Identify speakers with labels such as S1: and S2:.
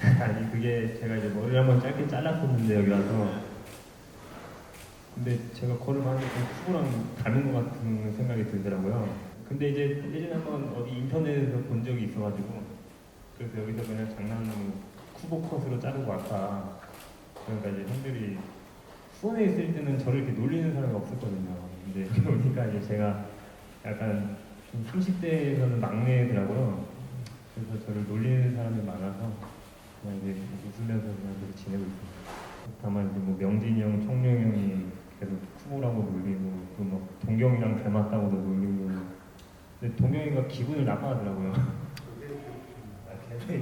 S1: 아니 그게 제가 이제 머리를 한번 짧게 잘랐었는데 여기 와서 근데 제가 봤는데 좀 쿠보랑 닮은 것 같은 생각이 들더라고요. 근데 이제 예전에 한번 어디 인터넷에서 본 적이 있어가지고 그래서 여기서 그냥 장난으로 쿠보 컷으로 자르고 왔다. 그러니까 이제 형들이 수원에 있을 때는 저를 이렇게 놀리는 사람이 없었거든요. 근데 오니까 이제 제가 약간 좀 30대에서는 막내더라고요. 지내고 있습니다. 다만 이제 뭐 명진이 형, 청룡 형이 계속 쿠보라고 놀리고 또막 뭐 동경이랑 닮았다고도 놀리고 근데 동경이가 기분을 나빠하더라고요. 아, 걔네